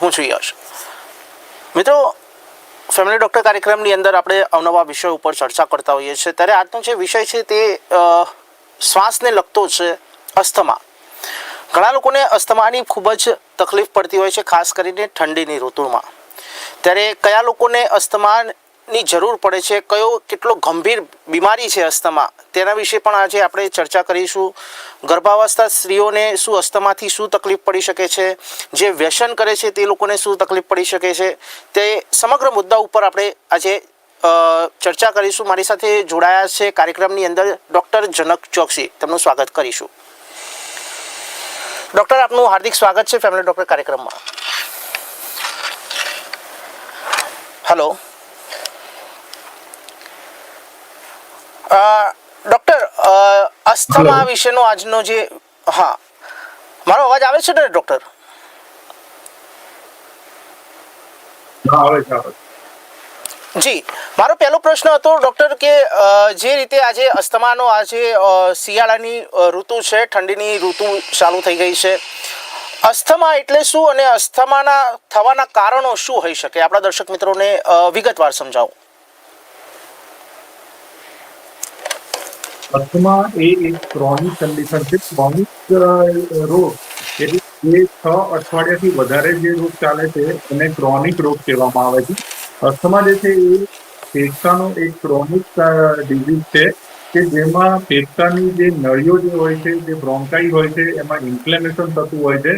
હું છું યશ. મિત્રો ફેમિલી ડોક્ટર કાર્યક્રમની અંદર આપણે અવનવા વિષયો ઉપર ચર્ચા કરતા હોઈએ છીએ. ત્યારે આજનો જે વિષય છે તે શ્વાસને લગતો છે અસ્થમા. ઘણા લોકોને અસ્થમાની ખૂબ જ તકલીફ પડતી હોય છે, ખાસ કરીને ઠંડીની ઋતુમાં. ત્યારે કયા લોકોને અસ્થમાની જરૂર પડે છે, કયો કેટલો ગંભીર બીમારી છે અસ્થમા, તેના વિશે પણ આજે આપણે ચર્ચા કરીશું. ગર્ભાવસ્થા સ્ત્રીઓને શું અસ્થમાથી શું તકલીફ પડી શકે છે, જે વ્યસન કરે છે તે લોકોને શું તકલીફ પડી શકે છે, તે સમગ્ર મુદ્દા ઉપર આપણે આજે ચર્ચા કરીશું. મારી સાથે જોડાયા છે કાર્યક્રમની અંદર ડૉક્ટર જનક ચોકસી. તેમનું સ્વાગત કરીશું. ડૉક્ટર, આપનું હાર્દિક સ્વાગત છે ફેમિલી ડૉક્ટર કાર્યક્રમમાં. Hello doctor asthma. વિશેનો આજનો જે હા. મારો અવાજ આવે છે ને ડૉક્ટર. જી. મારો પહેલો પ્રશ્ન હતો ડૉક્ટર કે જે રીતે આજે અસ્થમાનો આજે શિયાળાની ઋતુ છે ઠંડીની ઋતુ ચાલુ થઈ ગઈ છે. અસ્થમા એટલે શું? અને અસ્થમાના થવાના કારણો શું હોઈ શકે? આપણા દર્શક મિત્રોને વિગતવાર સમજાવો. અસ્થમા એ એક ક્રોનિક કન્ડિશન છે. ક્રોનિક રોગ એટલે એ છ અઠવાડિયાથી વધારે જે રોગ ચાલે છે એને ક્રોનિક રોગ કહેવામાં આવે છે. અસ્થમા જે છે એ ફેફસાનો એક ક્રોનિક ડિઝીઝ છે કે જેમાં ફેફસાની જે નળીઓ જે હોય છે, જે બ્રોન્કાઈ હોય છે, એમાં ઇન્ફ્લેમેશન થતું હોય છે.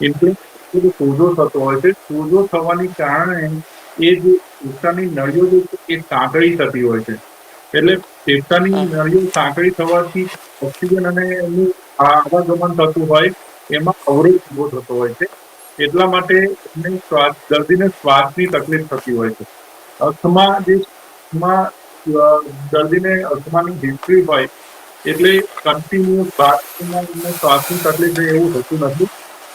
ઇન્ફ્લેમેશન સોજો થતો હોય છે. સોજો થવાની કારણે એ જે ફેફસાની નળીઓ જે છે એ સાંકળી થતી હોય છે. એટલે ફેફસાની નળીઓ સાંકડી થવાથી ઓક્સિજન અને એનું આવાગમન થતું હોય એમાં અવરોધ ઊભો થતો હોય છે. એટલા માટે એમને શ્વાસ દર્દીને શ્વાસની તકલીફ થતી હોય છે. અસ્થમા જે દર્દીને અસ્થમાની હિસ્ટ્રી હોય એટલે કન્ટિન્યુઅસ શ્વાસમાં એમને શ્વાસની તકલીફ રહે એવું થતું નથી.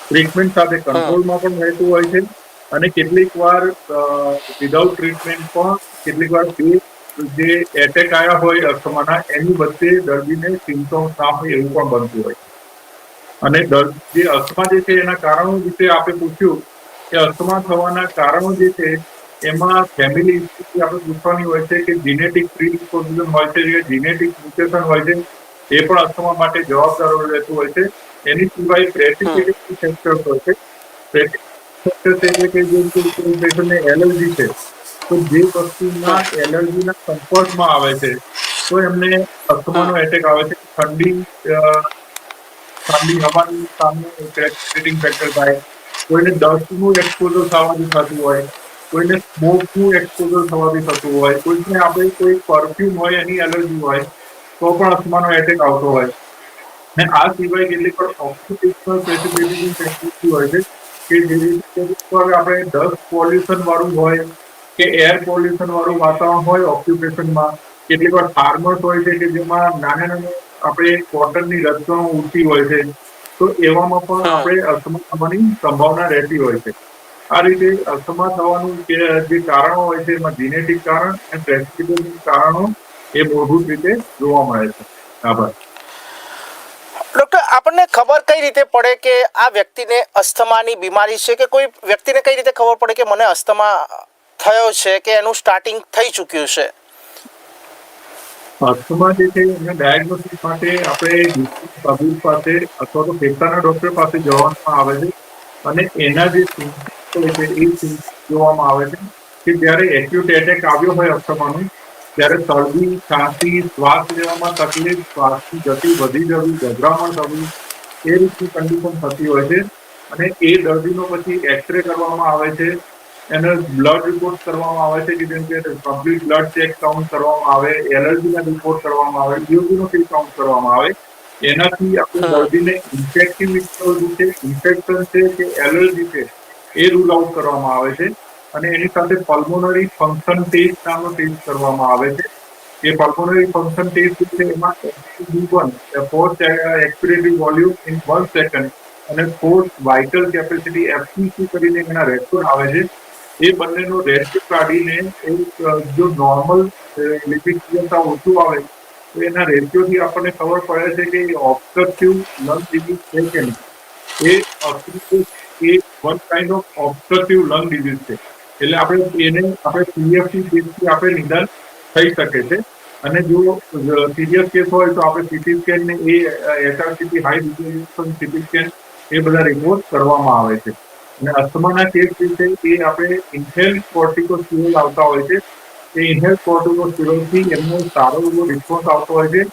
ટ્રીટમેન્ટ સાથે કંટ્રોલમાં પણ રહેતું હોય છે. અને કેટલીક વાર વિધાઉટ ટ્રીટમેન્ટ પણ કેટલીક વાર બે જે એટેક આવ્યા હોય અસ્થમાના, એની વચ્ચે દર્દીને સિમ્ટમ્સ ના હોય એવું પણ બનતું હોય. અને જે અસ્થમા જે છે એના કારણો વિશે આપણે પૂછ્યું કે અસ્થમા થવાના કારણો જે છે, એમાં ફેમિલી હિસ્ટ્રી આપણે પૂછવાની હોય છે કે જીનેટિક પ્રીડિસ્પોઝિશન હોય છે, જે જીનેટિક મ્યુટેશન હોય છે, એ પણ અસ્થમા માટે જવાબદાર રહેતું હોય છે. એની સિવાય પ્રેસિપિટેટિવ ફેક્ટર્સ હોય છે. એટલે કે જે એલર્જી છે તો જે વસ્તુના એલર્જીના સંપર્કમાં આવે છે તો એમને અસ્થમાનો એટેક આવે છે. ઠંડી ઠંડી હવાની સામે ક્રેટિંગ ફેક્ટર થાય. કોઈને ડસ્ટનું એક્સપોઝર થવાથી થતું હોય કોઈને સ્મોકનું એક્સપોઝર થવાથી થતું હોય કોઈને આપણે કોઈ પરફ્યુમ હોય એની એલર્જી હોય તો પણ અસ્થમાનો એટેક આવતો હોય. ને આ સિવાય કેટલીક પણ ઓક્સિડેશનલ ફેસિલિટી હોય છે કે જે રીતે આપણે ડસ્ટ પોલ્યુશન વાળું હોય કે એર પોલ્યુશન વાળું વાતાવરણ હોય ઓક્યુપેશનમાં કેટલીક વાર ફાર્મર્સ હોય છે કે જેમાં નાના નાના આપણે કોટનની રચનાઓ ઊંચી હોય છે તો એવામાં પણ આપણે અસ્થમા થવાની સંભાવના રહેતી હોય છે. આ રીતે અસ્થમા થવાનું જે કારણો હોય છે એમાં જીનેટિક કારણ અને પ્રેક્ટિકલ કારણો એ મૂળભૂત રીતે જોવા મળે છે. આભાર. ડોક્ટર આપણને ખબર કઈ રીતે પડે કે આ વ્યક્તિને અસ્થમાની બીમારી છે કે કોઈ વ્યક્તિને કઈ રીતે ખબર પડે કે મને અસ્થમા થયો છે કે એનું સ્ટાર્ટિંગ થઈ ચૂક્યું છે? અસ્થમા જે છે એને ડાયગ્નોસિસ માટે આપણે તબીબ પાસે અથવા તો ફેફસાના ડોક્ટર પાસે જવામાં આવે છે. અને એના જે સિમ્પટમ છે એ જોવામાં આવે છે કે જ્યારે એક્યુટ એટેક આવ્યો હોય અસ્થમાનું, ત્યારે શરદી ખાંસી શ્વાસ લેવામાં તકલીફ, શ્વાસની ગતિ વધી જવી, ગભરામણ થવી, એ રીતની કન્ડિશન થતી હોય છે. અને એ દર્દીનો પછી એક્સરે કરવામાં આવે છે. એને બ્લડ રિપોર્ટ કરવામાં આવે છે કે જેમ કે કમ્પ્લીટ બ્લડ ચેક કાઉન્ટ કરવામાં આવે એલર્જીના રિપોર્ટ કરવામાં આવે ઇમ્યુનોફિલ કાઉન્ટ કરવામાં આવે એનાથી આપણે. દર્દીને ઇન્ફેક્ટિવ છે ઇન્ફેક્શન છે કે એલર્જી છે એ રૂલ આઉટ કરવામાં આવે છે. અને એની સાથે પલ્મોનરી ફંક્શન ટેસ્ટ નામનો ટેસ્ટ કરવામાં આવે છે. એ પલ્મોનરી ફંક્શન ટેસ્ટ છે એમાં forced expiratory volume in one second અને ફોર્થ વાઇટલ કેપેસિટી એફસીસી કરીને એના રેકોર્ડ આવે છે. એ બંનેનો રેશિયો કાઢીને એક જો નોર્મલ લિપિડ તીવ્રતા ઓછું આવે, તો એના રેશિયોથી આપણને ખબર પડે છે કે ઓબ્સ્ટ્રક્ટિવ લંગ ડિઝીઝ છે કે નહીં. એ obstructive, A one kind of obstructive lung disease છે. એટલે આપણે એને, આપણે પીએફટી કેસથી આપણે નિદાન થઈ શકે છે. અને જો સિરિયસ કેસ હોય તો આપણે સીટી સ્કેન એ HRCT high resolution CT scan એ બધા રિપોર્ટ કરવામાં આવે છે. અને અસ્થમાના કેસ વિશે એ આપણે ઇન્હેલ કોર્ટિકોસ્ટિરોલ આવતા હોય છે. એ ઇન્હેલ કોર્ટિકોસ્ટિરોલથી એમનો સારો એવો રિસ્પોન્સ આવતો હોય છે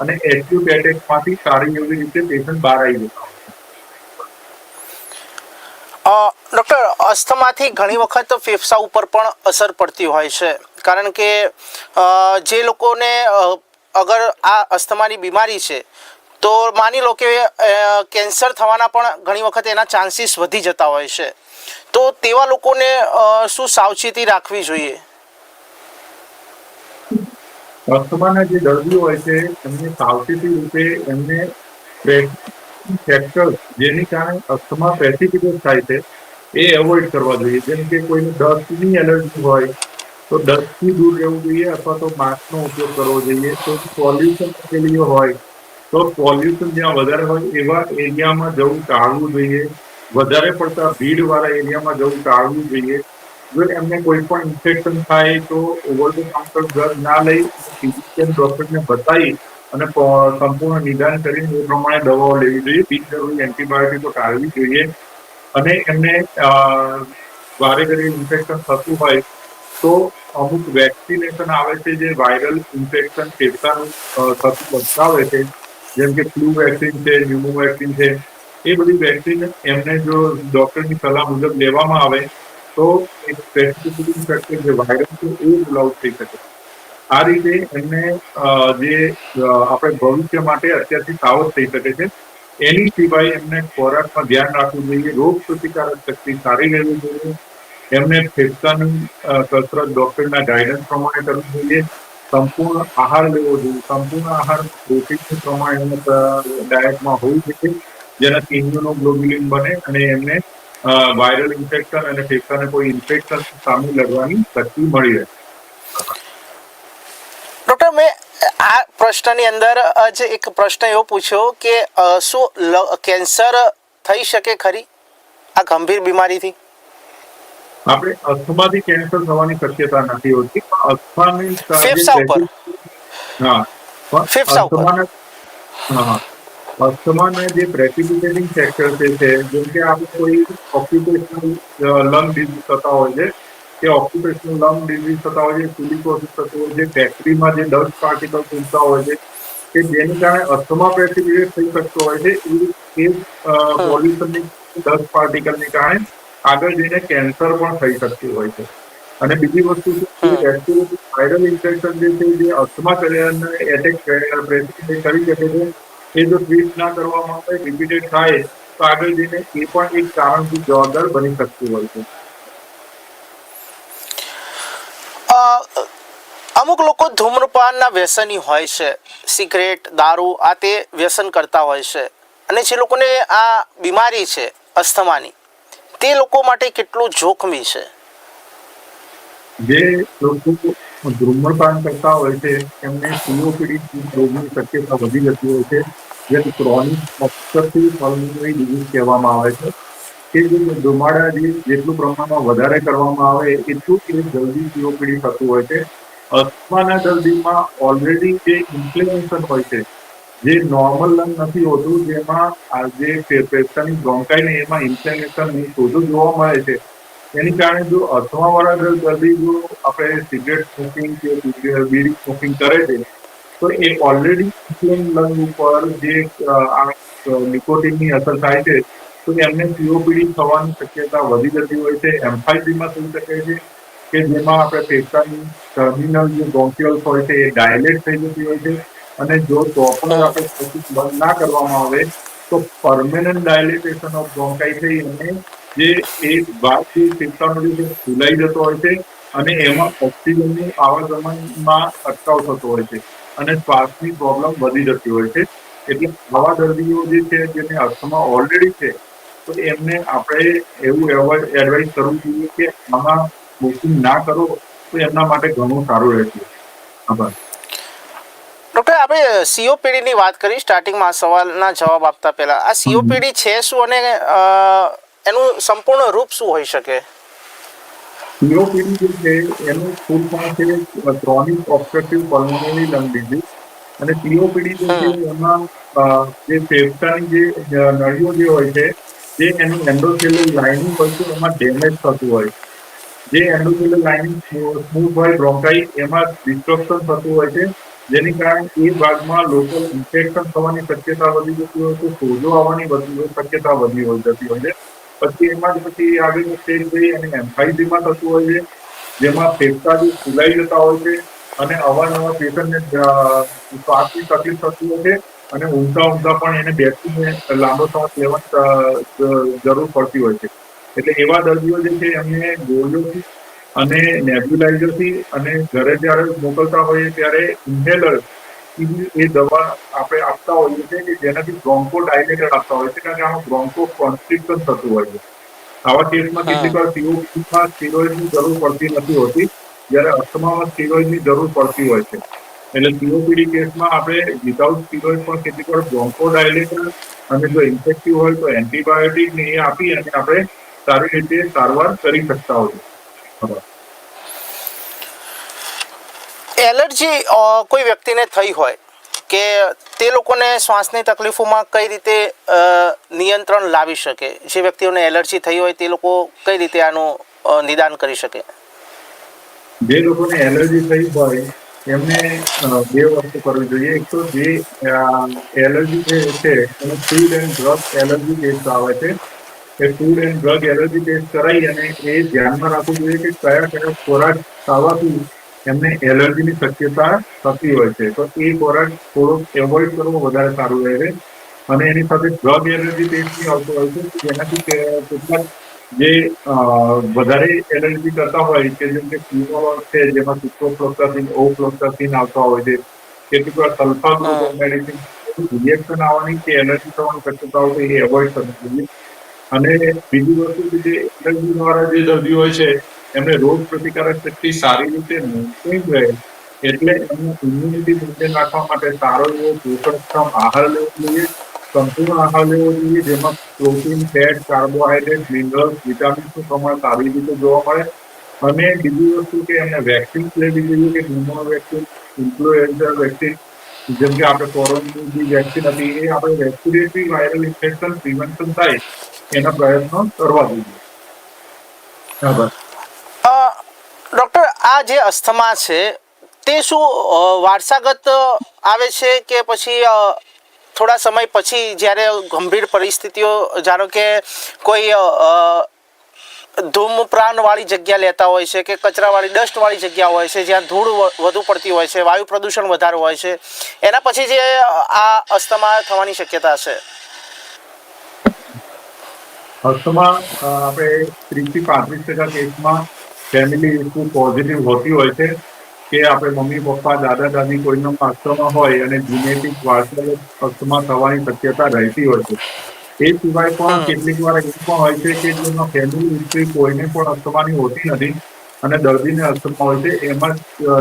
અને એક્યુટ એટેકમાંથી સારી એવી રીતે પેશન્ટ બહાર આવી જતા ડૉક્ટર અસ્થમાથી ઘણી વખત ફેફસા ઉપર પણ અસર પડતી હોય છે. કારણ કે જે લોકોને અગર આ અસ્થમાની બીમારી છે તો માની લો કે કેન્સર થવાના પણ ઘણી વખત એના ચાન્સીસ વધી જતા હોય છે. તો તેવા લોકોને શું સાવચેતી રાખવી જોઈએ? અસ્થમાના જે દર્દીઓ હોય છે, એમને સાવચેતી રૂપે એમને ફેક્ટર જેની કારણે અસ્થમા પ્રેસિપિટેટ થાય છે, એ એવોઇડ કરવા જોઈએ. જેમ કે કોઈને ડસ્ટની એલર્જી હોય, તો ડસ્ટથી દૂર રહેવું જોઈએ અથવા તો માસ્કનો ઉપયોગ કરવો જોઈએ. તો પોલ્યુશન મૂકેલી હોય તો પોલ્યુશન જ્યાં વધારે હોય એવા એરિયામાં જવું ટાળવું જોઈએ. વધારે પડતા ભીડવાળા એરિયામાં જવું ટાળવું જોઈએ. જો એમને કોઈ પણ ઇન્ફેક્શન થાય તો ઓવર ધ કાઉન્ટર ડ્રગ ના લઈ ફિઝિશિયન ડોક્ટરને બતાવી અને સંપૂર્ણ નિદાન કરીને એ પ્રમાણે દવાઓ લેવી જોઈએ. બિનજરૂરી એન્ટીબાયોટિકો ટાળવી જોઈએ. અને એમને વારે ઘડી ઇન્ફેક્શન થતું હોય તો અમુક વેક્સિનેશન આવે છે જે વાયરલ ઇન્ફેક્શન ફેફસાનું થતું બતાવે છે. જેમ કે ફ્લૂ વેક્સિન છે ન્યુમો વેક્સિન છે એ બધી વેક્સિન એમને જો ડોક્ટરની સલાહ મુજબ લેવામાં આવે તો એક સ્પેસિફિક ફેક્ટર જે વાયરસ છે એ રૂલ આઉટ થઈ શકે આ રીતે એમને અ, જે અ, આપણે ભવિષ્ય માટે અત્યારથી સાવધ થઈ શકે છે એની સિવાય એમને ખોરાકમાં ધ્યાન રાખવું જોઈએ રોગ પ્રતિકારક શક્તિ સારી રહેવી જોઈએ એમને ફેફસાની અ, કસરત ડોક્ટરના ગાઈડન્સ પ્રમાણે કરવું જોઈએ સંપૂર્ણ આહાર લેવો જોઈએ. સંપૂર્ણ આહાર પ્રોટીનનું પ્રમાણ એમને ડાયટમાં હોવું જોઈએ જેનાથી ઇમ્યુનોગ્લોબ્યુલિન બને અને એમને વાયરલ ઇન્ફેક્શન અને ફેફસાને કોઈ ઇન્ફેક્શન સામે લડવાની શક્તિ મળી રહે. ડોક્ટર, મેં આ પ્રશ્નની અંદર જ એક પ્રશ્ન એવો પૂછ્યો કે શું કેન્સર થઈ શકે ખરી? આ ગંભીર બીમારીથી? આપણે અસ્થમાથી કેન્સર થવાની શક્યતા નથી હોતી પણ અસ્થમાની સ- જે ફેફસા ઉપર. હા પણ ફેફસા ઉપર. અસ્થમાના હા અસ્થમાના જે પ્રેસિપિટેટિંગ ફેક્ટર છે છે જેમ કે આપણે કોઈ ઓક્યુપેશનલ લંગ ડિઝીઝ થતા હોય છે કે ઓક્યુપેશનલ લંગ ડિઝીઝ થતા હોય છે સિલિકોસિસ થતું હોય છે ફેક્ટરીમાં જે ડસ્ટ પાર્ટિકલ ઉડતા હોય છે કે જેની કારણે અસ્થમા પ્રેસિપિટેટ થઈ શકતો હોય છે એ એ પોલ્યુશનની ડસ્ટ પાર્ટિકલને કારણે આગળ જઈને કેન્સર પણ થઈ શકતું હોય છે. અને બીજી વસ્તુ છે વાયરલ ઇન્ફેક્શન જે છે જે અસ્થમા કરીને એટેક કરી શકે છે એ જો ટ્રીટ ના કરવામાં આવે રિપીટેડ થાય તો આગળ જઈને એ પણ એક કારણથી જવાબદાર બની શકતું હોય છે. અમુક લોકો ધૂમ્રપાનના વ્યસની હોય છે સિગરેટ દારૂ આ તે વ્યસન કરતા હોય છે. અને જે લોકોને આ બીમારી છે અસ્થમાની તે લોકો માટે કેટલું જોખમી છે? જે લોકો ધૂમ્રપાન કરતા હોય છે એમને સીઓપીડી રોગની શક્યતા વધી જતી હોય છે. જેને ક્રોનિક ઓબ્સ્ટ્રક્ટિવ પલ્મોનરી ડિઝીઝ કહેવામાં આવે છે. કે જે ધુમાડા જે જેટલું પ્રમાણમાં વધારે કરવામાં આવે, એટલું એ જલ્દી સીઓપીડી થતું હોય છે. અસ્થમાના દર્દીમાં ઓલરેડી જે ઇન્ફ્લેમેશન હોય છે જે નોર્મલ લંગ નથી હોતું, જેમાં આ જે ફેફસાની બ્રોન્કાઈ ને એમાં ઇન્ફ્લેમેશનની શોધો જોવા મળે છે. એની કારણે જો અસ્થમાવાળા દર- દર્દી જો આપણે સિગરેટ સ્મોકિંગ કે બીડી સ્મોકિંગ કરે છે, તો એ ઓલરેડી લંગ ઉપર જે આ નિકોટિનની અસર થાય છે, તો એમને સીઓપીડી થવાની શક્યતા વધી જતી હોય છે એમ્ફાઇટીમાં થઈ શકે છે, કે જેમાં આપણે ફેફસાની ટર્મિનલ જે બ્રોન્ક્યુલ્સ હોય છે, એ ડાયલેટ થઈ જતી હોય છે અને જો તો પણ આપણે પ્રોસેસ બંધ ના કરવામાં આવે તો પરમેનન્ટ ડાયલિટેશન ઓફ બ્રોન્કાઈ થઈ અને જે એ ભાગ છે ફેફસાનો જે ફૂલાઈ જતો હોય છે અને એમાં ઓક્સિજનની આવાગમનમાં અટકાવ થતો હોય છે અને શ્વાસની પ્રોબ્લેમ વધી જતી હોય છે. એટલે આવા દર્દીઓ જે છે જેને અસ્થમા ઓલરેડી છે તો એમને આપણે એવું એડવાઇસ કરવું જોઈએ કે આમાં બુકિંગ ના કરો તો એમના માટે ઘણું સારું રહેશે. આભાર. ડૉક્ટર આપણે સીઓપીડીની વાત કરી સ્ટાર્ટિંગમાં સવાલના જવાબ આપતા પહેલા. આ સીઓપીડી છે શું અને એનું સંપૂર્ણ રૂપ શું હોઈ શકે? સીઓપીડી જે છે એનું ફૂલ ફોર્મ છે chronic obstructive pulmonary lung disease. અને સીઓપીડી જે છે એમાં જે ફેફસાની જે નળીઓ જે હોય છે જે એનું એન્ડોથેલિયલ લાઇનિંગ હોય છે એમાં ડેમેજ થતું હોય. જે એન્ડોથેલિયલ લાઇનિંગ સ્મૂથ હોય બ્રોન્કાઇટ એમાં ડિસ્ટ્રક્શન થતું હોય છે. જેની કારણે એ ભાગમાં લોકો ઇન્ફેક્શન થવાની શક્યતા વધી જતી હોય છે, સોજો આવવાની શક્યતા વધી હોય જતી હોય છે. પછી એમાં જ પછી આગળનું સ્ટેજ જઈ અને એમ્ફાઇઝીમાં થતું હોય છે, જેમાં ફેફસા જે ફૂલાઈ જતા હોય છે અને અવારનવાર પેશન્ટને શ્વાસની તકલીફ થતી હોય છે અને ઊંઘતા ઊંઘતા પણ એને બેસીને લાંબો શ્વાસ લેવાની જરૂર પડતી હોય છે. એટલે એવા દર્દીઓ જે છે, એમને ગોળીઓથી અને નેબ્યુલાઇઝરથી અને ઘરે જ્યારે મોકલતા હોઈએ ત્યારે ઇન્હેલર એ દવા આપણે આપતા હોઈએ છીએ કે જેનાથી બ્રોન્કો ડાયલેટર આપતા હોય છે કારણ કે આમાં બ્રોન્કો કોન્સ્ટ્રિક્શન થતું હોય છે. આવા કેસમાં કેટલીક વાર સીઓપીમાં સ્ટીરોઇડની જરૂર પડતી નથી હોતી જ્યારે અસ્થમામાં સ્ટીરોઇડની જરૂર પડતી હોય છે. એટલે સીઓપીડી કેસમાં આપણે વિધાઉટ સ્ટીરોઇડ પણ કેટલીક વાર બ્રોન્કો ડાયલેટર અને જો ઇન્ફેક્ટિવ હોય તો એન્ટીબાયોટિક ને એ આપી અને આપણે સારી રીતે સારવાર કરી શકતા હોઈએ. એલર્જી કોઈ વ્યક્તિને થઈ હોય કે તે લોકોને શ્વાસની તકલીફોમાં કઈ રીતે નિયંત્રણ લાવી શકે? જે વ્યક્તિઓને એલર્જી થઈ હોય તે લોકો કઈ રીતે આનું નિદાન કરી શકે? જે લોકોને એલર્જી થઈ હોય, એમને બે વસ્તુ કરવી જોઈએ. એક તો જે એલર્જી છે, એને food and drug allergy test આવે છે. એ food and drug allergy test કરાવી અને એ ધ્યાનમાં રાખવું જોઈએ કે કયા કયા ખોરાક ખાવાથી એમને એલર્જીની શક્યતા થતી હોય છે. તો એ ખોરાક થોડોક એવોઇડ કરવો વધારે સારું રહે છે. અને એની સાથે ડ્રગ એલર્જી ટેસ્ટ આવતો હોય છે. જેનાથી કેટલાક જે વધારે એલર્જી કરતા હોય કે જેમ કે ફીવર છે જેમાં સિક્રોફ્લોક્સાસિન ઓફ્લોક્સાસિન આવતા હોય છે. કેટલીક વાર સલ્ફા મેડિસિન રિએક્શન આવવાની કે એલર્જી થવાની શક્યતા હોય છે એ એવોઇડ કરવી જોઈએ. અને બીજી વસ્તુ કે જે એલર્જી વાળા જે દર્દીઓ હોય છે, એમને રોગ પ્રતિકારક શક્તિ સારી રીતે મેન્ટેન રહે, એટલે એમને ઇમ્યુનિટી મેન્ટેન રાખવા માટે સારો એવો પોષણક્ષમ આહાર લેવો જોઈએ, સંપૂર્ણ આહાર લેવો જોઈએ, જેમાં પ્રોટીન ફેટ કાર્બોહાઈડ્રેટ મિનરલ્સ વિટામિન્સનું પ્રમાણ સારી રીતે જોવા મળે. અને બીજી વસ્તુ કે એમને વેક્સિન લેવી જોઈએ, કે ન્યુમો વેક્સિન ઇન્ફ્લુએન્ઝા વેક્સિન જેમ કે આપણે કોરોનાની જે વેક્સિન હતી, એ આપણે રેસ્પિરેટરી વાયરલ ઇન્ફેક્શન પ્રિવેન્શન થાય એના પ્રયત્નો કરવા જોઈએ. અ, આ જે અસ્થમા છે તે શું વારસાગત આવે છે કે પછી થોડા સમય પછી જ્યારે ગંભીર પરિસ્થિતિઓ જાણો કે કોઈ અ, અ, ધૂમ્રપાન વાળી જગ્યા લેતા હોય છે કે કચરાવાળી ડસ્ટવાળી જગ્યા હોય છે જ્યાં ધૂળ વધુ પડતી હોય છે વાયુ પ્રદૂષણ વધારે હોય છે એના પછી જે આ અસ્થમા થવાની શક્યતા છે? અસ્થમા આપણે ત્રીસથી પાંત્રીસ ટકા કેસમાં ફેમિલી ઇસ્યુ પોઝિટિવ હોતી હોય છે કે આપણે મમ્મી પપ્પા દાદા દાદી કોઈનો અસ્થમા હોય અને જીનેટિક વારસાગત અસ્થમા થવાની શક્યતા રહેતી હોય છે. એ સિવાય પણ કેટલીક વાર એવું પણ હોય છે કે જેનો ફેમિલી હિસ્ટ્રી કોઈને પણ અસ્થમાની હોતી નથી અને દર્દીને અસ્થમા હોય છે. એમાં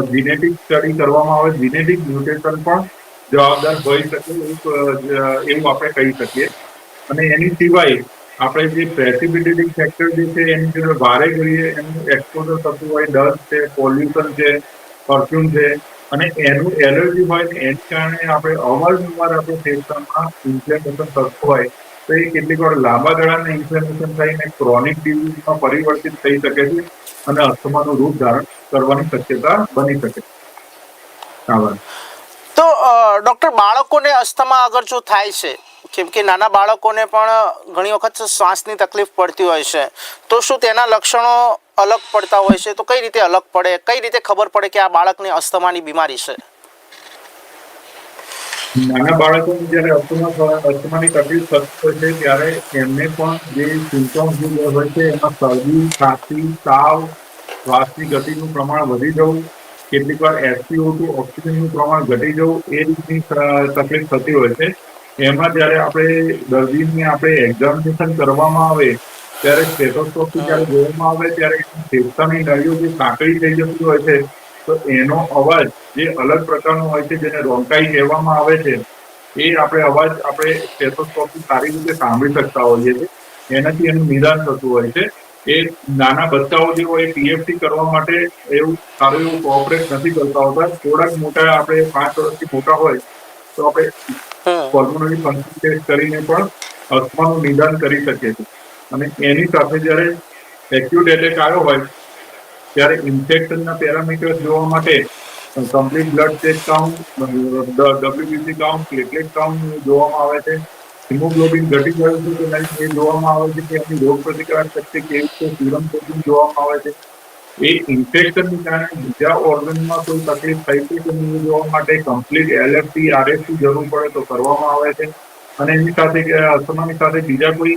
જીનેટિક સ્ટડી કરવામાં આવે જીનેટિક મ્યુટેશન પણ જવાબદાર હોઈ શકે એવું એવું આપણે કહી શકીએ. અને એની સિવાય આપણે જે પ્રેસિપિટેટિંગ ફેક્ટર જે છે, એની જોડે વારે ઘડીએ એનું એક્સપોઝર થતું હોય ડસ્ટ છે પોલ્યુશન છે પરફ્યુમ છે, અને એનું એલર્જી હોય ને એને કારણે આપણે અવારનવાર આપણે ફેફસામાં ઇન્ફ્લેમેશન થતું હોય, તો એ કેટલીક વાર લાંબા ગાળાના ઇન્ફ્લેમેશન થઈને ક્રોનિક ડિઝીઝમાં પરિવર્તિત થઈ શકે છે અને અસ્થમાનું રૂપ ધારણ કરવાની શક્યતા બની શકે છે. તો ડોક્ટર બાળકોને અસ્થમા અગર જો થાય છે કેમ કે નાના બાળકોને પણ ઘણી વખત શ્વાસની તકલીફ પડતી હોય છે. તો શું તેના લક્ષણો અલગ પડતા હોય છે? તો કઈ રીતે અલગ પડે? કઈ રીતે ખબર પડે કે આ બાળકને અસ્થમાની બીમારી છે? નાના બાળકોને જ્યારે અસ્થમા અસ્થમાની તકલીફ થતી હોય છે, ત્યારે એમને પણ જે સિમ્ટમ્સ હોય છે, એમાં શરદી ખાંસી તાવ, શ્વાસની ગતિનું પ્રમાણ વધી જવું કેટલીક વાર એસપીઓ ટુ ઓક્સિજનનું પ્રમાણ ઘટી જવું, એ રીતની તકલીફ થતી હોય છે. એમાં જ્યારે આપણે દર્દીને આપણે એક્ઝામિનેશન કરવામાં આવે, ત્યારે સ્ટેથોસ્કોપથી જ્યારે જોવામાં આવે, ત્યારે ફેફસાની નળીઓ જે સાંકળી થઈ જતી હોય છે, તો એનો અવાજ જે અલગ પ્રકારનો હોય છે, જેને રોંકાઈ કહેવામાં આવે છે, એ આપણે અવાજ આપણે સ્ટેથોસ્કોપથી સારી રીતે સાંભળી શકતા હોઈએ છીએ. એનાથી એનું નિદાન થતું હોય છે. એ નાના બચ્ચાઓ જે હોય પીએફટી કરવા માટે એવું સારું એવું કોઓપરેટ નથી કરતા હોતા. થોડાક મોટા આપણે પાંચ વર્ષથી મોટા હોય, તો આપણે પલ્મોનરી ફંક્શન ટેસ્ટ કરીને પણ અસ્થમાનું નિદાન કરી શકીએ છીએ. અને એની સાથે જ્યારે એક્યુટ એટેક આવ્યો હોય, ત્યારે ઇન્ફેક્શનના પેરામીટર્સ જોવા માટે complete blood test count WBC count platelet count જોવામાં આવે છે. હિમોગ્લોબિન ઘટી ગયું છે કે નહીં એ જોવામાં આવે છે કે એમની રોગ પ્રતિકારક શક્તિ કેવી છે સીરમ પ્રોટીન જોવામાં આવે છે. એ ઇન્ફેક્શનને કારણે બીજા ઓર્ગનમાં કોઈ તકલીફ થઈ છે કે નહીં જોવા માટે કમ્પ્લીટ એલએફટી આરએફટી જરૂર પડે તો કરવામાં આવે છે. અને એની સાથે કે અસ્થમાની સાથે બીજા કોઈ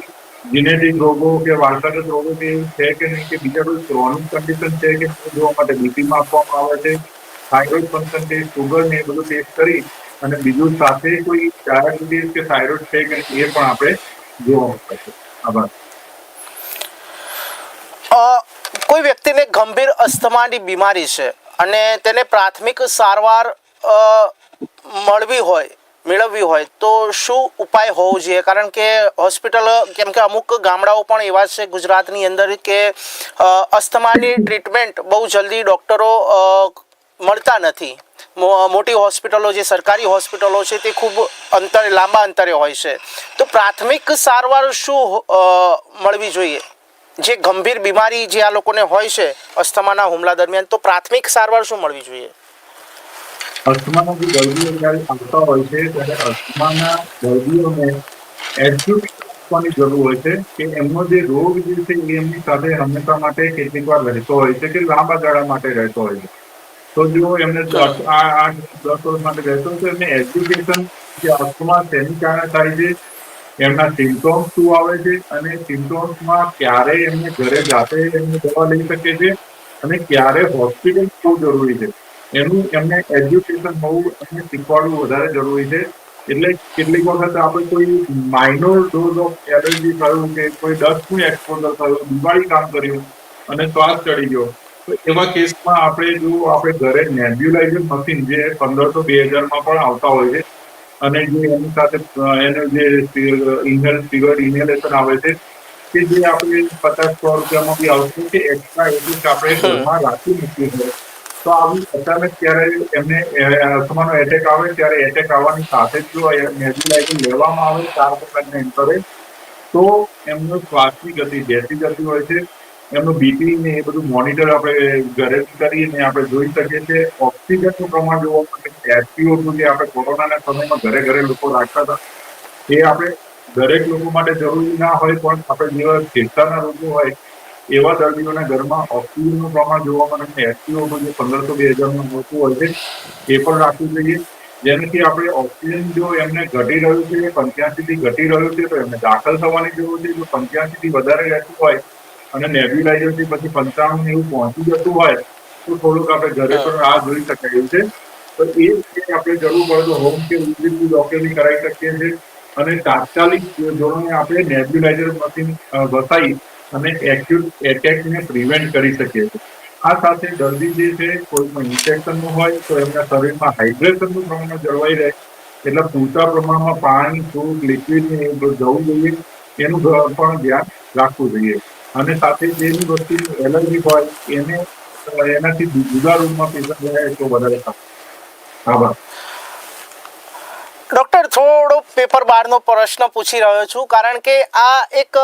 જીનેટિક રોગો કે વારસાગત રોગો કે છે કે નહીં કે બીજા કોઈ ક્રોનિક કન્ડિશન છે કે જોવા માટે બીપીમાં આપવામાં આવે છે થાઇરોઇડ ફંક્શન ટેસ્ટ સુગર ને એ બધું ટેસ્ટ કરી અને બીજું સાથે કોઈ ડાયાબિટીસ કે થાઇરોઇડ છે કે એ પણ આપણે જોવા પડશે આભાર. કોઈ વ્યક્તિને ગંભીર અસ્થમાની બીમારી છે અને તેને પ્રાથમિક સારવાર મળવી હોય, મેળવવી હોય, તો શું ઉપાય હોવો જોઈએ? કારણ કે હોસ્પિટલ, કેમ કે અમુક ગામડાઓ પણ એવા છે ગુજરાતની અંદર કે અસ્થમાની ટ્રીટમેન્ટ બહુ જલ્દી ડૉક્ટરો મળતા નથી. મોટી હોસ્પિટલો જે સરકારી હોસ્પિટલો છે તે ખૂબ અંતરે, લાંબા અંતરે હોય છે. તો પ્રાથમિક સારવાર શું મળવી જોઈએ? જે ગંભીર બીમારી જે આ લોકોને હોય છે અસ્થમાના હુમલા દરમિયાન તો પ્રાથમિક સારવાર શું મળવી જોઈએ? અસ્થમાના જે દર્દીઓ જ્યારે આવતા હોય છે ત્યારે અસ્થમાના દર્દીઓને એડ્યુકેટ આપવાની જરૂર હોય છે કે એમનો જે રોગ જે છે એ એમની સાથે હંમેશા માટે કેટલીક વાર રહેતો હોય છે કે લાંબા ગાળા માટે રહેતો હોય છે. તો જો એમને આઠ દસ વર્ષ માટે રહેતો હોય તો એમને એજ્યુકેશન જે અસ્થમા તેની કારણે થાય છે. એમના સિમ્ટોમ્સ શું આવે છે અને સિમ્ટોમ્સમાં ક્યારે એમને ઘરે જાતે એમની દવા લઈ શકે છે અને ક્યારે હોસ્પિટલ બહુ જરૂરી છે? એનું એમને એજ્યુકેશન હોવું એમને શીખવાડવું વધારે જરૂરી છે. એટલે કેટલીક વખત આપણે કોઈ માઇનોર ડોઝ ઓફ એલર્જી થયું કે કોઈ ડસ્ટનું એક્સપોઝર થયું દિવાળી કામ કર્યું અને શ્વાસ ચડી ગયો. તો એવા કેસમાં આપણે જો આપણે ઘરે નેબ્યુલાઇઝર મશીન જે પંદરસો, બે હજારમાં પણ આવતા હોય છે અને જે એની સાથે એનું જે ઇનહેલ સિગરેટ ઇનહેલેશન આવે છે કે જે આપણે પચાસ સો રૂપિયામાં બી આવશે કે એક્સ્ટ્રા એટલું આપણે ઘરમાં રાખી મૂકીએ છીએ. તો આવી અચાનક ત્યારે એમને અસ્થમાનો એટેક આવે ત્યારે એટેક આવવાની સાથે જ જો નેબ્યુલાઇઝર લેવામાં આવે ચાર કલાકના અંતરે તો એમનું શ્વાસની ગતિ બેસી જતી હોય છે. એમનું બીપી ને એ બધું મોનિટર આપણે ઘરે કરીને આપણે જોઈ શકીએ છીએ. ઓક્સિજનનું પ્રમાણ જોવા માટે એસપીઓ જે આપણે કોરોનાના સમયમાં ઘરે ઘરે લોકો રાખતા હતા, એ આપણે દરેક લોકો માટે જરૂરી ના હોય પણ આપણે જેવા ચેતાના રોગો હોય, એવા દર્દીઓના ઘરમાં ઓક્સિજનનું પ્રમાણ જોવા માટે એસપીઓનું જે પંદરસો બે હજારનું મોટું હોય છે, એ પણ રાખવું જોઈએ. જેનાથી આપણે ઓક્સિજન જો એમને ઘટી રહ્યું છે, પંચ્યાસીથી ઘટી રહ્યું છે, તો એમને દાખલ થવાની જરૂર છે. જો પંચ્યાસીથી વધારે રહેતું હોય અને નેબ્યુલાઇઝરથી પછી પંચાણું એવું પહોંચી જતું હોય તો થોડુંક આપણે ઘરે પણ આ જોઈ શકાય એવું છે. તો એ આપણે જરૂર પડે તો હોમ કે વિઝિટ ડોક્ટરની કરાવી શકીએ છીએ. અને તાત્કાલિક ધોરણે આપણે નેબ્યુલાઇઝર મશીન વસાવી અને એક્યુટ એટેકને પ્રિવેન્ટ કરી શકીએ છીએ. આ સાથે દર્દી જે છે કોઈ પણ ઇન્ફેક્શનનું હોય તો એમના શરીરમાં હાઇડ્રેશનનું પ્રમાણ જળવાઈ રહે. એટલે પૂરતા પ્રમાણમાં પાણી ફ્રૂટ લિક્વિડ ને એ જવું જોઈએ. એનું પણ ધ્યાન રાખવું જોઈએ. અને સાથે જેની વસ્તુની એલર્જી હોય, એને, એનાથી જુદા રૂમમાં પેશન્ટ રહે તો વધારે આભાર. ડૉક્ટર થોડો પેપર બારનો પ્રશ્ન પૂછી રહ્યો છું, કારણ કે આ એક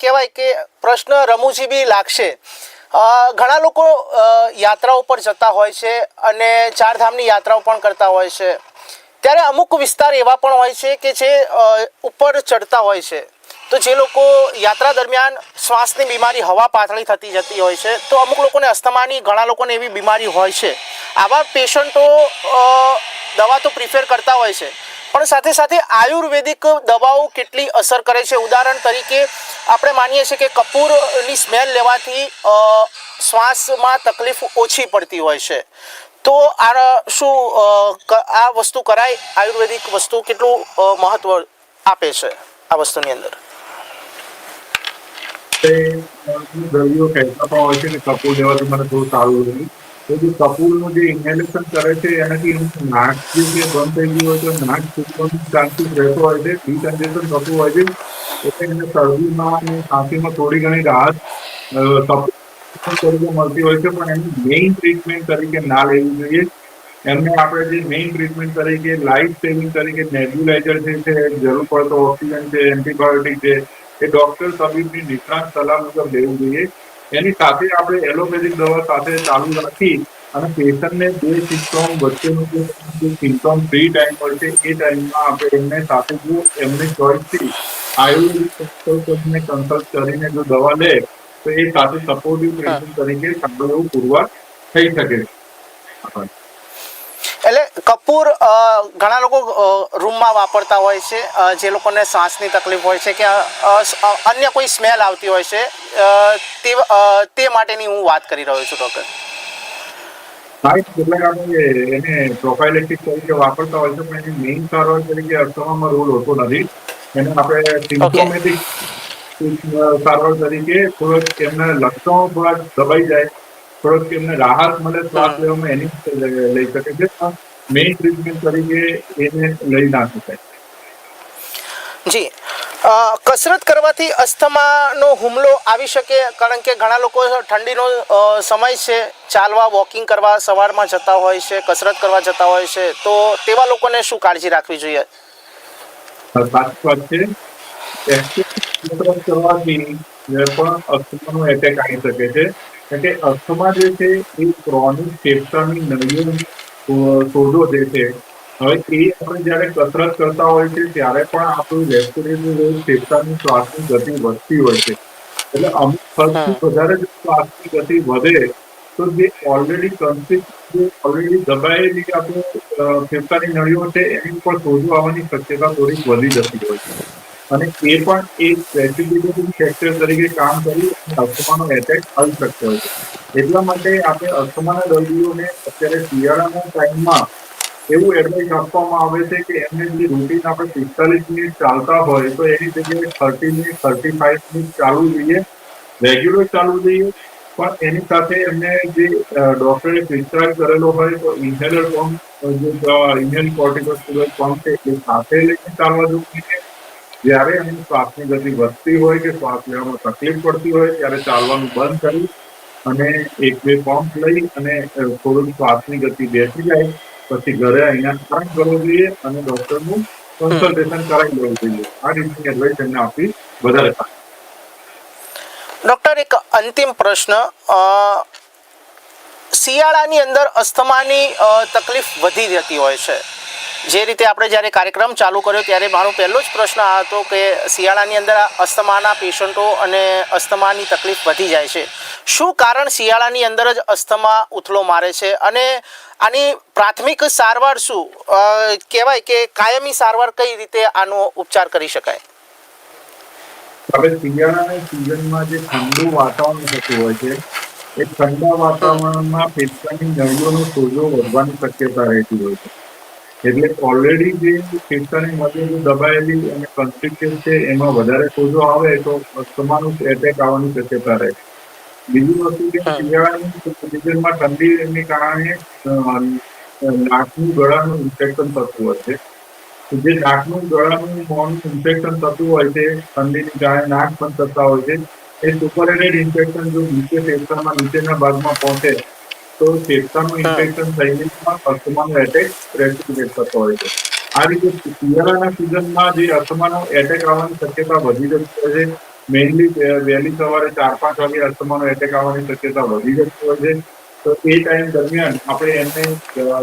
કહેવાય કે પ્રશ્ન રમૂજી બી લાગશે. ઘણા લોકો યાત્રાઓ પર જતા હોય છે અને ચારધામની યાત્રાઓ પણ કરતા હોય છે. ત્યારે અમુક વિસ્તાર એવા પણ હોય છે કે જે ઉપર ચડતા હોય છે. તો જે લોકો યાત્રા દરમિયાન શ્વાસની બીમારી હવા પાતળી થતી જતી હોય છે, તો અમુક લોકોને અસ્થમાની, ઘણા લોકોને એવી બીમારી હોય છે. આવા પેશન્ટો દવા તો પ્રિફેર કરતા હોય છે. પણ સાથે સાથે આયુર્વેદિક દવાઓ કેટલી અસર કરે છે? ઉદાહરણ તરીકે, આપણે માનીએ છીએ કે કપૂરની સ્મેલ લેવાથી શ્વાસમાં તકલીફ ઓછી પડતી હોય છે. તો આ શું આ વસ્તુ કરાય? આયુર્વેદિક વસ્તુ કેટલું મહત્ત્વ આપે છે આ વસ્તુની અંદર? દ્રવ્યો પણ હોય છે ને, કપૂર લેવાથી મને થોડું સારું રહ્યું તો જે કપૂરનું જે ઇન્હેલેશન કરે છે, એનાથી એનું નાક જે છે, બંધ થઈ ગયું હોય તો નાક છૂટવાનું ચાન્સીસ રહેતો હોય છે ડિકન્જેશન થતું હોય છે, એટલે એને શરદીમાં અને ખાંસીમાં થોડી ઘણી રાહત કપૂર તરીકે મળતી હોય છે, પણ એની મેઇન ટ્રીટમેન્ટ તરીકે ના લેવી જોઈએ. એમને આપણે જે મેઇન ટ્રીટમેન્ટ તરીકે લાઈફ સેવિંગ તરીકે નેબ્યુલાઇઝર જે છે, જરૂર પડતો ઓક્સિજન છે એન્ટીબાયોટિક છે એ ડોક્ટર તબીબની નિષ્ણાત સલાહ મુજબ લેવું જોઈએ. એની સાથે આપણે એલોપેથિક દવા સાથે ચાલુ રાખી અને પેશન્ટને બે સિમ્ટોમ વચ્ચેનું જે સિમ્ટોમ ફ્રી ટાઈમ હોય છે, એ ટાઈમમાં આપણે એમને સાથે જો એમની ચોઈસથી આયુર્વેદિક કન્સલ્ટ કરીને જો દવા લે, તો એ સાથે સપોર્ટિવ ટ્રીટમેન્ટ તરીકે સારું એવું પુરવાર થઈ શકે છે. એટલે કપૂર ઘણા લોકો રૂમમાં વાપરતા હોય છે જે લોકોને શ્વાસની તકલીફ હોય છે કે અન્ય કોઈ સ્મેલ આવતી હોય છે તે તે માટેની હું વાત કરી રહ્યો છું, ડૉક્ટર. એને પ્રોફાઇલેટિક તરીકે વાપરતા હોય છે, પણ એની મેઇન સારવાર તરીકે અસ્થમામાં રોલ હોતો નથી. એને આપણે સિમ્પટોમેટિક સારવાર તરીકે થોડોક એમના લક્ષણો થોડા દબાઈ જાય. થોડોક એમને રાહત મળે શ્વાસ લેવામાં એની લઈ શકે છે મેઇન ટ્રીટમેન્ટ તરીકે એને લઈ ના શકાય. જી. કસરત કરવાથી અસ્થમાનો હુમલો આવી શકે કારણ કે ઘણા લોકો ઠંડીનો સમય છે ચાલવા વોકિંગ કરવા સવારમાં જતા હોય છે કસરત કરવા જતા હોય છે તો તેવા લોકોને શું કાળજી રાખવી જોઈએ? કરવાથી પણ અસ્થમાનો એટેક આવી શકે છે. કારણ કે અસ્થમા જે છે એ ક્રોનિક ફેફસાની નળીઓની સોજો જે છે હવે એ આપણે જ્યારે કસરત કરતા હોય છે ત્યારે પણ આપણું રેસ્પિરેટરી રોગ ફેફસાની શ્વાસની ગતિ વધતી હોય છે. એટલે અમુક હદથી વધારે જો શ્વાસની ગતિ વધે તો જે ઓલરેડી કન્સ્ટિટ જે ઓલરેડી દબાયેલી આપણે ફેફસાની નળીઓ છે એની ઉપર સોજો આવવાની શક્યતા થોડીક વધી જતી હોય છે. અને એ પણ એક પ્રેસિપિટેટિંગ ફેક્ટર તરીકે કામ કરી અને અસ્થમાનો એટેક આવી શકતો છે એટલા માટે આપણે અસ્થમાના દર્દીઓને અત્યારે શિયાળાના ટાઈમમાં એવું એડવાઇસ આપવામાં આવે છે કે એમને જે રૂટીન આપણે પિસ્તાલીસ મિનિટ ચાલતા હોય તો એની જગ્યાએ thirty minute thirty five minute ચાલવું જોઈએ. રેગ્યુલર ચાલવું જોઈએ. પણ એની સાથે એમને જે ડોક્ટરે પ્રિસ્ક્રાઇબ કરેલો હોય તો ઇન્હેલર પંપ જે ઇન્હેલ કોર્ટિકોસ્ટેરોઇડ પંપ છે, એ સાથે લઈને ચાલવા જવું જોઈએ જ્યારે એની શ્વાસની ગતિ વધતી હોય કે શ્વાસ લેવામાં તકલીફ પડતી હોય ત્યારે ચાલવાનું બંધ કરી અને એક બે પંપ લઈ અને થોડુંક શ્વાસની ગતિ બેસી જાય, પછી ઘરે અહીંયા આરામ કરવું જોઈએ અને ડોક્ટરનું કન્સલ્ટેશન કરાવી લેવું જોઈએ. આ રીતની એડવાઇસ એમને આપી વધારે ડૉક્ટર, એક અંતિમ પ્રશ્ન. શિયાળાની અંદર અસ્થમાની તકલીફ વધી જતી હોય છે. જે રીતે આપણે જ્યારે કાર્યક્રમ ચાલુ કર્યો ત્યારે મારો પહેલો જ પ્રશ્ન આ હતો કે શિયાળાની અંદર અસ્થમાના પેશન્ટો અને અસ્થમાની તકલીફ વધી જાય છે. શું કારણ શિયાળાની અંદર જ અસ્થમા ઉથલો મારે છે? અને આની પ્રાથમિક સારવાર શું? કહેવાય કે કાયમી સારવાર કઈ રીતે આનો ઉપચાર કરી શકાય? હવે શિયાળાની સિઝનમાં જે ઠંડુ વાતાવરણ થતું હોય છે, એ ઠંડા વાતાવરણમાં ફેફસાની નળીઓનો સોજો વધવાની શક્યતા રહેતી હોય છે. એટલે ઓલરેડી જે ફેફસાની નળીઓ દબાયેલી અને કન્સ્ટ્રિક્ટેડ છે એમાં વધારે સોજો આવે તો અસ્થમાનું એટેક આવવાની શક્યતા રહે બીજી વસ્તુ કે. શિયાળાની સિઝનમાં ઠંડીને કારણે નાકનું ગળાનું ઇન્ફેક્શન થતું હોય છે જે નાકનું ગળાનું મોંનું ઇન્ફેક્શન થતું હોય છે ઠંડીની કારણે નાક પણ થતા હોય છે એ સુપરહેડેડ ઇન્ફેક્શન જો નીચે ફેફસામાં નીચેના ભાગમાં પહોંચે તો ફેફસાનું ઇન્ફેક્શન થઈને અસ્થમાનો એટેક પ્રેસિપિટેટ થતો હોય છે. આ રીતે શિયાળાના સિઝનમાં જે અસ્થમાનો એટેક આવવાની શક્યતા વધી જતી હોય છે. મેઇનલી વહેલી સવારે ચાર પાંચ વાગે અસ્થમાનો એટેક આવવાની શક્યતા વધી જતી હોય છે. તો એ ટાઈમ દરમિયાન આપણે એમને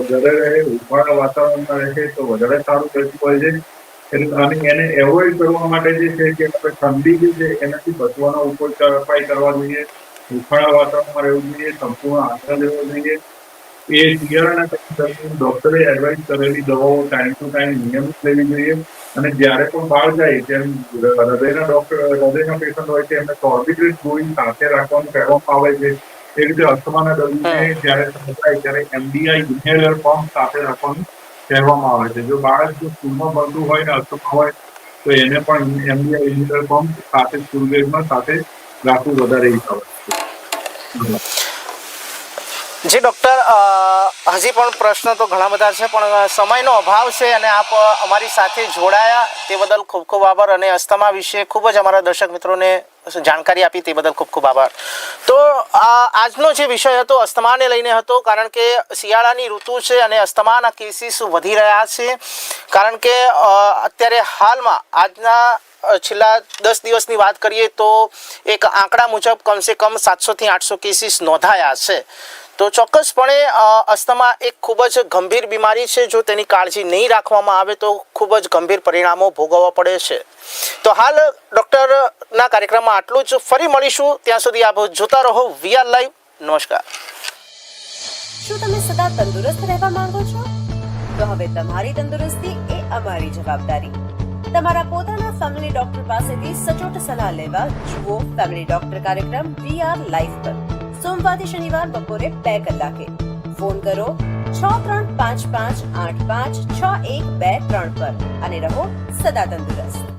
ઘરે રહે ઉભાળા વાતાવરણમાં રહે તો વધારે સારું થતું હોય છે. એટલે અને એને એવોઇડ કરવા માટે જે છે કે આપણે ઠંડી જે છે એનાથી બચવાનો ઉપાય કરવા જોઈએ. હુંફાળા વાતાવરણમાં રહેવું જોઈએ સંપૂર્ણ આશરા લેવો જોઈએ. એ શિયાળાના ટાઈમ ડોક્ટરે એડવાઇસ કરેલી દવાઓ ટાઈમ ટુ ટાઈમ નિયમિત લેવી જોઈએ. અને જ્યારે પણ બહાર જાય જેમ હૃદયના ડોક્ટર હૃદયના પેશન્ટ હોય છે એમને કોર્બિટ્રેટ ગોળી સાથે રાખવાનું કહેવામાં આવે છે. એ રીતે અસ્થમાના દર્દીને જ્યારે સમજાય ત્યારે એમડીઆઈ ઇન્હેલર પંપ સાથે રાખવાનું કહેવામાં આવે છે. જો બાળક જો સ્કૂલમાં ભણતું હોય ને અસ્થમા હોય તો એને પણ એમડીઆઈ ઇન્હેલર પંપ સાથે સ્કૂલ બેગમાં સાથે રાખવું વધારે હિસાબ જી, ડૉક્ટર હજી પણ પ્રશ્ન તો ઘણા બધા છે, પણ સમયનો અભાવ છે અને આપ અમારી સાથે જોડાયા તે બદલ ખૂબ ખૂબ આભાર અને અસ્થમા વિશે ખૂબ જ અમારા દર્શક મિત્રોને જાણકારી આપી તે બદલ ખૂબ ખૂબ આભાર. તો આજનો જે વિષય હતો, અસ્થમાને લઈને હતો, કારણ કે શિયાળાની ઋતુ છે અને અસ્થમાના કેસીસ વધી રહ્યા છે. કારણ કે અત્યારે હાલમાં આજના છેલ્લા દસ દિવસની વાત કરીએ તો એક આંકડા મુજબ કમસે કમ સાતસોથી આઠસો કેસીસ નોંધાયા છે. તો ચોક્કસપણે અસ્થમા એક ખૂબ જ ગંભીર બીમારી છે, જો તેની કાળજી નહીં રાખવામાં આવે તો ખૂબ જ ગંભીર પરિણામો ભોગવવા પડે છે. તો હાલ ડૉક્ટરના કાર્યક્રમમાં આટલું જ. ફરી મળીશું. ત્યાં સુધી આપ જોતા રહો વીઆર લાઈવ. નમસ્કાર. શું તમે સદા તંદુરસ્ત રહેવા માંગો છો? તો હવે તમારી તંદુરસ્તી એ અમારી જવાબદારી. તમારા પોતાના ફેમિલી ડોક્ટર પાસેથી સચોટ સલાહ લેવા જુઓ ફેમિલી ડોક્ટર કાર્યક્રમ વી આર લાઈફ પર. સોમવારથી શનિવાર બપોરે બે કલાકે. ફોન કરો છ ત્રણ પાંચ પાંચ આઠ પાંચ છ એક બે ત્રણ પર અને રહો સદા તંદુરસ્ત.